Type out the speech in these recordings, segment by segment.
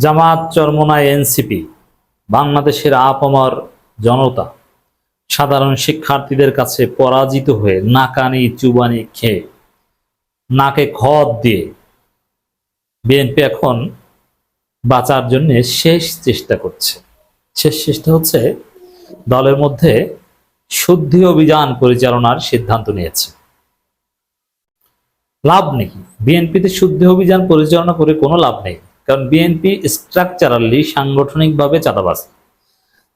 জামাত Charmonai NCP, বাংলাদেশের আপমর জনতা, সাধারণ শিক্ষার্থীদের কাছে পরাজিত হয়ে নাকানি চুবানি খেয়ে নাকে খদ দিয়ে বিএনপি এখন বাঁচার জন্য শেষ চেষ্টা করছে। শেষ চেষ্টা হচ্ছে দলের মধ্যে শুদ্ধি অভিযান পরিচালনার সিদ্ধান্ত নিয়েছে। লাভ নেই। বিএনপিতে শুদ্ধি অভিযান পরিচালনা করে কোনো লাভ নেই। কারণ বিএনপি স্ট্রাকচারালি সাংগঠনিকভাবে চাঁদাবাজ।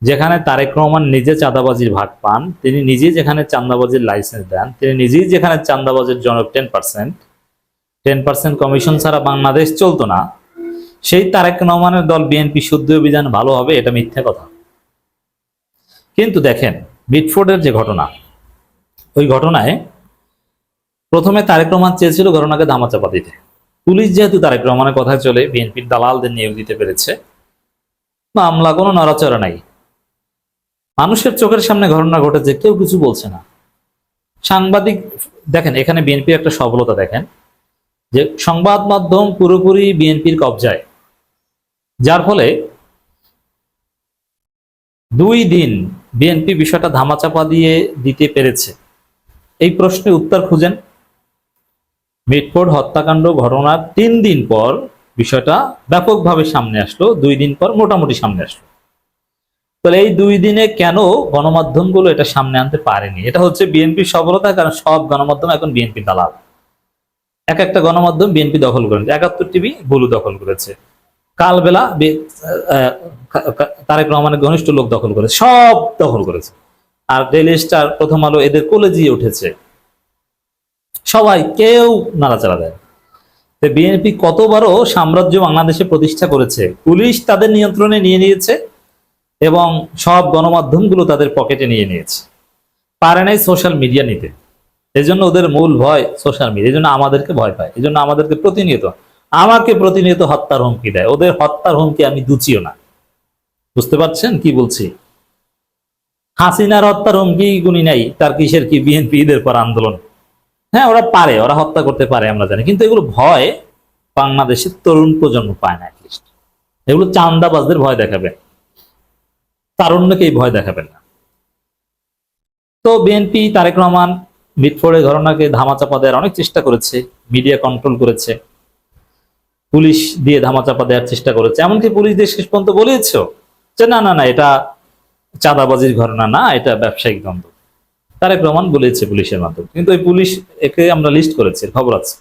যেখানে তারেক রহমান নিজে চাঁদাবাজির ভাগ পান, তিনি নিজেই যেখানে চাঁদাবাজির লাইসেন্স দেন, তিনি নিজেই যেখানে চাঁদাবাজির জনক ten percent ten percent commission ছাড়া বাংলাদেশ চলতো না। সেই তারেক রহমানের দল বিএনপি শুদ্ধ অভিযান ভালো হবে, এটা মিথ্যা কথা। কিন্তু দেখেন মিটফোর্ডের যে ঘটনা, ওই ঘটনায় প্রথমে তারেক রহমান চেয়েছিল ঘটনাকে ধামাচাপা দিতে। পুলিশ যেহেতু তারেক রহমানের কথায় চলে, বিএনপির দালালদের নিয়োগ দিতে পেরেছে, মামলা কোনো নড়াচড়া নাই। মানুষের চোখের সামনে ঘটনা ঘটেছে, কেউ কিছু বলছে না। সাংবাদিক, দেখেন, এখানে বিএনপির একটা সফলতা দেখেন, যে সংবাদ মাধ্যম পুরোপুরি বিএনপির কবজায়। যার ফলে দুই দিন বিএনপি বিষয়টা ধামাচাপা দিয়ে দিতে পেরেছে। এই প্রশ্নে উত্তর খুঁজেন মিটফোর্ড হত্যাকাণ্ড ঘটনার তিন দিন পর বিষয়টা ব্যাপকভাবে সামনে আসলো, দুই দিন পর মোটামুটি সামনে আসলো। তাহলে এই দুই দিনে কেন গণমাধ্যমগুলো এটা সামনে আনতে পারেনি? এটা হচ্ছে বিএনপির সফলতা, কারণ সব গণমাধ্যম এখন বিএনপি দালাল। এক একটা গণমাধ্যম বিএনপি দখল করেছে, একাত্তর টিভি বুলু দখল করেছে। কালবেলা তারেক রহমানের ঘনিষ্ঠ লোক দখল করেছে, সব দখল করেছে। আর ডেলি স্টার প্রথম আলো এদের কলেজিয়ে উঠেছে। সবাই কেউ নাড়াচাড়া দেয় বিএনপি কতবারও সাম্রাজ্য বাংলাদেশে প্রতিষ্ঠা করেছে, পুলিশ তাদের নিয়ন্ত্রণে নিয়ে নিয়েছে এবং সব গণমাধ্যমগুলো তাদের পকেটে নিয়ে নিয়েছে। পারে নাই সোশ্যাল মিডিয়া নিতে। এই জন্য ওদের মূল ভয় সোশ্যাল মিডিয়া এই জন্য আমাদেরকে ভয় পায় এই জন্য আমাদেরকে প্রতিনিয়ত, আমাকে প্রতিনিয়ত হত্যার হুমকি দেয়। ওদের হত্যার হুমকি আমি দুচিও না। বুঝতে পারছেন কি বলছি? হাসিনার হত্যার হুমকি গুনি নাই, তার কিসের কি বিএনপি ঈদের পর আন্দোলন? হ্যাঁ ওরা পারে, ওরা হত্যা করতে পারে, আমরা জানি। কিন্তু এগুলো ভয় বাংলাদেশের তরুণ প্রজন্ম পায় না এগুলো চান্দাবাজদের ভয় দেখাবে। তারুণ্যকে ভয় দেখাবেন না। তো বিএনপি, তারেক রহমান মিটফোর্ডের ঘটনাকে ধামাচাপা দেওয়ার অনেক চেষ্টা করেছে, মিডিয়া কন্ট্রোল করেছে। পুলিশ দিয়ে ধামাচাপা দেওয়ার চেষ্টা করেছে। এমনকি পুলিশ দিয়ে শেষ পর্যন্ত বলেছে যে, না না না, এটা চাঁদাবাজির ঘটনা না, এটা ব্যবসায়িক দ্বন্দ্ব। তারেক রহমান বলেছে পুলিশের মাধ্যমে। কিন্তু ওই পুলিশ একে আমরা লিস্ট করেছি খবর আছে।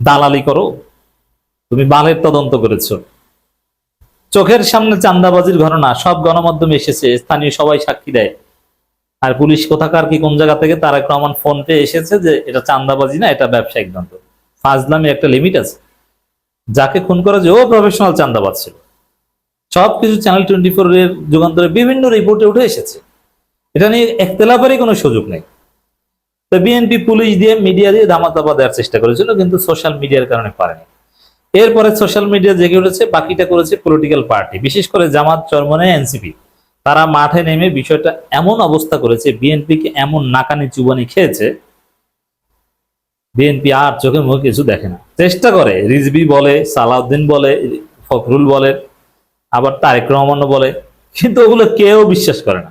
দালালি করো, তুমি বালের তদন্ত করেছ। চোখের সামনে চান্দাবাজির ঘটনা, সব গণমাধ্যমে এসেছে, স্থানীয় সবাই সাক্ষী দেয়। আর পুলিশ কোথাকার কি কোন জায়গা থেকে তারেক রহমান ফোন পেয়ে এসেছে যে এটা চান্দাবাজি না, এটা ব্যবসায়িক দ্বন্দ্ব ফাজলামে একটা লিমিট আছে। যাকে খুন করা যে, ও প্রফেশনাল চান্দাবাজ ছিল। সবকিছু চ্যানেল টোয়েন্টি ফোর এর যুগান্তরে বিভিন্ন রিপোর্টে উঠে এসেছে। এটা নিয়ে একতলাপেরই কোনো সুযোগ নেই। তো বিএনপি পুলিশ দিয়ে, মিডিয়া দিয়ে ধামাচাপা দেওয়ার চেষ্টা করেছিল, কিন্তু সোশ্যাল মিডিয়ার কারণে পারেনি। এরপরে সোশ্যাল মিডিয়া জেগে উঠেছে, বাকিটা করেছে পলিটিক্যাল পার্টি বিশেষ করে জামাত চরমনে এনসিপি। তারা মাঠে নেমে বিষয়টা এমন অবস্থা করেছে, বিএনপিকে এমন নাকানি চুবানি খেয়েছে, বিএনপি আর চোখে মুখে কিছু দেখে না। চেষ্টা করে রিজবি বলে, সালাউদ্দিন বলে, ফখরুল বলে, আবার তারেক রহমানও বলে, কিন্তু ওগুলো কেউ বিশ্বাস করে না।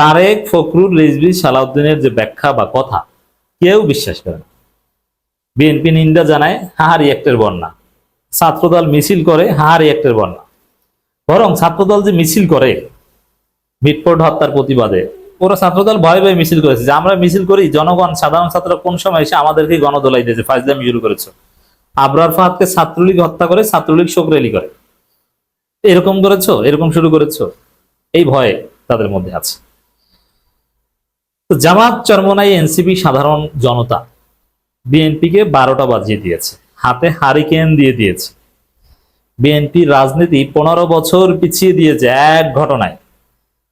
তারেক ফখরুল রিজবি সালাউদ্দিনের যে ব্যাখ্যা বা কথা, কেউ বিশ্বাস করে না। বিএনপি নিন্দা জানায় হাহারি একটের বন্যা। ছাত্রদল মিছিল করে হাহারি একটের বন্যা। বরং ছাত্রদল যে মিছিল করে, মিটফোর্ড হত্যার প্রতিবাদে, ওরা ছাত্রদল ভয়ে ভয়ে মিছিল করেছে। যে আমরা মিছিল করি, জনগণ, সাধারণ ছাত্ররা কোন সময় এসে আমাদেরকে গণদোলাই দিয়েছে ফাইজলামি শুরু করেছে? আবরার ফাহাদকে ছাত্রলীগ হত্যা করে, ছাত্রলীগ শোক রেলি করে। এরকম করেছ, এরকম শুরু করেছ। এই ভয়ে তাদের মধ্যে আছে। তো জামাত চরমনাই এনসিপি সাধারণ জনতা বিএনপিকে বারোটা বাজিয়ে দিয়েছে। হাতে হারিকেন দিয়ে দিয়েছে। বিএনপি রাজনীতি পনেরো বছর পিছিয়ে দিয়েছে এক ঘটনায়।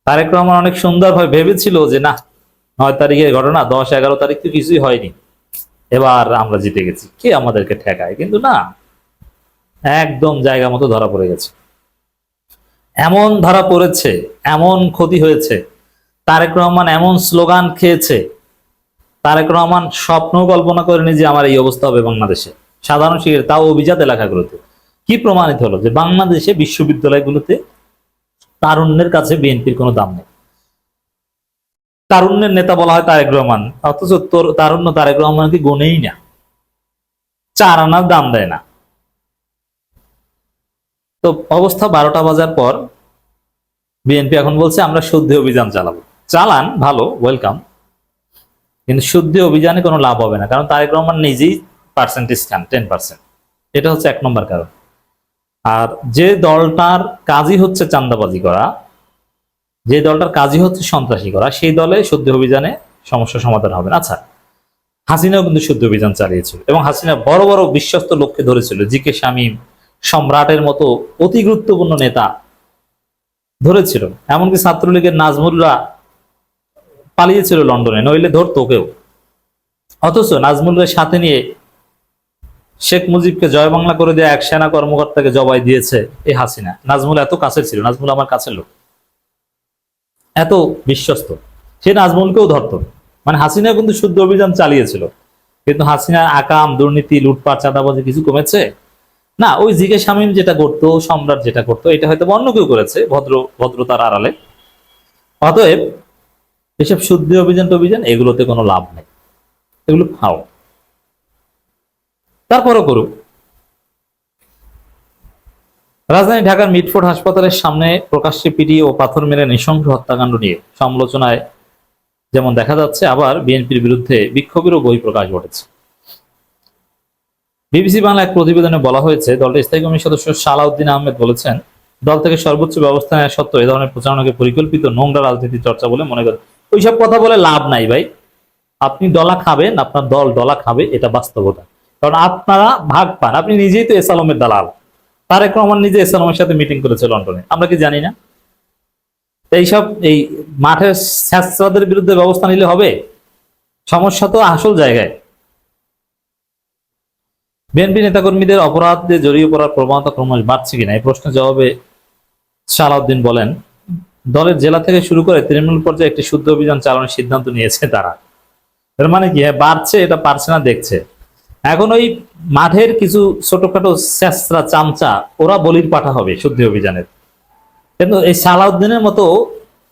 তারেক রহমান অনেক সুন্দরভাবে ভেবেছিল যে, না, নয় তারিখের ঘটনা, দশ এগারো তারিখ তো কিছুই হয়নি। এবার আমরা জিতে গেছি। কে আমাদেরকে ঠেকায়? কিন্তু না, একদম জায়গা মতো ধরা পড়ে গেছে। এমন ধরা পড়েছে, এমন ক্ষতি হয়েছে তারেক রহমান এমন স্লোগান খেয়েছে, তারেক রহমান স্বপ্ন কল্পনা করেনি যে আমার এই অবস্থা হবে বাংলাদেশে। সাধারণ শিক্ষার্থী, তাও অভিজাত এলাকাগুলোতে। কি প্রমাণিত হলো যে বাংলাদেশে বিশ্ববিদ্যালয়গুলোতে তারুণ্যের কাছে বিএনপির কোনো দাম নেই? তারুণ্যের নেতা বলা হয় তারেক রহমান, অথচ তোর তারুণ্য তারেক রহমানকে গুনেই না। চার আনার দাম দেয় না। তো অবস্থা বারোটা বাজার পর বিএনপি এখন বলছে, আমরা শুদ্ধি অভিযান চালাবো। চালান, ভালো ওয়েলকাম কিন্তু শুদ্ধি অভিযানে কোনো লাভ হবে না, কারণ তারেক রহমান নিজেই পার্সেন্টেজ খান টেন পার্সেন্ট এটা হচ্ছে এক নম্বর কারণ। আর যে দলটার কাজই হচ্ছে চান্দাবাজি করা, যে দলটার কাজই হচ্ছে সন্ত্রাসী করা, সেই দলে শুদ্ধ অভিযানে সমস্যা সমাধান হবে না। আচ্ছা হাসিনাও কিন্তু শুদ্ধ অভিযান চালিয়েছিল এবং হাসিনা বড় বড় বিশ্বস্ত লোককে ধরেছিল জি কে শামীম, সম্রাটের মতো অতি গুরুত্বপূর্ণ নেতা ধরেছিল। এমনকি ছাত্রলীগের নাজমুলরা পালিয়েছিল লন্ডনে, নইলে ধরতো কেউ। অথচ নাজমুলের সাথে নিয়ে শেখ মুজিবকে জয় বাংলা করে দেয়া এক সেনা কর্মকর্তাকে জবাই দিয়েছে এই হাসিনা। নাজমুল এত কাছের ছিল, নাজমুল আমার কাছের লোক। এত বিশ্বস্ত। সে নাজমুলকেও ধরতো। মানে হাসিনা কিন্তু শুদ্ধ অভিযান চালিয়েছিল। কিন্তু হাসিনার আকাম, দুর্নীতি, লুটপাট, চাঁদাবাজি কিছু কমেছে? না, ওই জিকে শামীম যেটা করতো, সম্রাট যেটা করতো, এটা হয়তো অন্য কেউ করেছে, ভদ্র ভদ্রতার আড়ালে। অতএব এসব শুদ্ধি অভিযান অভিযান এগুলোতে কোনো লাভ নেই। এগুলো খাও। তারপরও করুক। রাজধানী ঢাকার মিটফোর্ড হাসপাতালের সামনে প্রকাশ্যে পিটি ও পাথর মেরে নৃশংস হত্যাকাণ্ড নিয়ে সমালোচনায় যেমন দেখা যাচ্ছে, আবার বিএনপির বিরুদ্ধে বিক্ষোভেরও বই প্রকাশ ঘটেছে। বিবিসি বাংলা এক প্রতিবেদনে বলা হয়েছে, দলটির স্থায়ী কমিটির সদস্য সালাউদ্দিন আহমেদ বলেছেন, দল থেকে সর্বোচ্চ ব্যবস্থা নেওয়া সত্ত্বেও এ ধরনের প্রচারণাকে পরিকল্পিত নোংরা রাজনীতি চর্চা বলে মনে করে ওইসব কথা বলে লাভ নাই ভাই। আপনি ডলা খাবেন, আপনার দল ডলা খাবে, এটা বাস্তবতা। কারণ আপনারা ভাগ পান। আপনি নিজেই তো এস আলমের দালাল। তারেক রহমান নিজে এস সাথে মিটিং করেছে লন্ডনে। আমরা কি জানি না? এইসব, এই মাঠের স্যাঁচরাদের বিরুদ্ধে ব্যবস্থা নিলে হবে? সমস্যা তো আসল জায়গায়। বিএনপি নেতাকর্মীদের অপরাধে জড়িয়ে পড়ার প্রবণতা ক্রমশ বাড়ছে কিনা? এই প্রশ্নের জবাবে সালাউদ্দিন বলেন দলের জেলা থেকে শুরু করে তৃণমূল পর্যায়ে একটি শুদ্ধ অভিযান চালানোর সিদ্ধান্ত নিয়েছে তারা। এর মানে কি? হ্যাঁ বাড়ছে, এটা পারছে না, দেখছে। এখন ওই মাঠের কিছু ছোটখাটো স্যাঁচরা চামচা, ওরা বলির পাঠা হবে শুদ্ধি অভিযানের। কিন্তু এই সালাউদ্দিনের মতো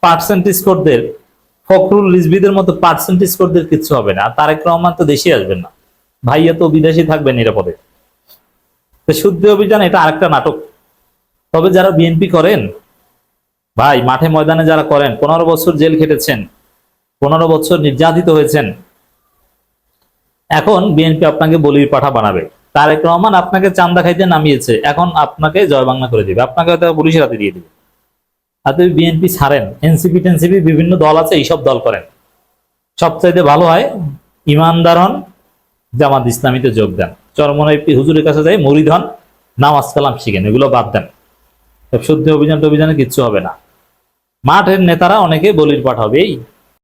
পার্সেন্টেজ কোডদের ফখরুল রিজবিদের মতো পার্সেন্টেজ কোডদের কিচ্ছু হবে না। তারেক রহমান তো দেশে আসবেন না। ভাইয়া তো বিদেশি থাকবে নিরাপদে। তো শুদ্ধি অভিযান, এটা আরেকটা নাটক। তবে যারা বিএনপি করেন ভাই, মাঠে ময়দানে যারা করেন, পনেরো বছর জেল খেটেছেন, পনেরো বছর নির্যাতিত হয়েছেন। এখন বিএনপি আপনাকে বলির পাঠা বানাবে। তারেক রহমান আপনাকে চান্দা খাইতে নামিয়েছে। এখন আপনাকে জয় বাংলা করে দিবে। আপনাকে হয়তো পুলিশের হাতে দিয়ে দিবে। তুমি বিএনপি ছাড়েন। এনসিপি, টেনসিপি বিভিন্ন দল আছে, এইসব দল করেন। সবচাইতে ভালো হয় ইমানদার হন জামাত ইসলামীতে যোগ দেন। চরমনাই হুজুরের কাছে যাই, মরিদ হন, নামাজ কালাম শিখেন, এগুলো বাদ দেন। শুদ্ধ অভিযান অভিযানে কিচ্ছু হবে না। মাঠের নেতারা অনেকে বলির পাঠাবে। এই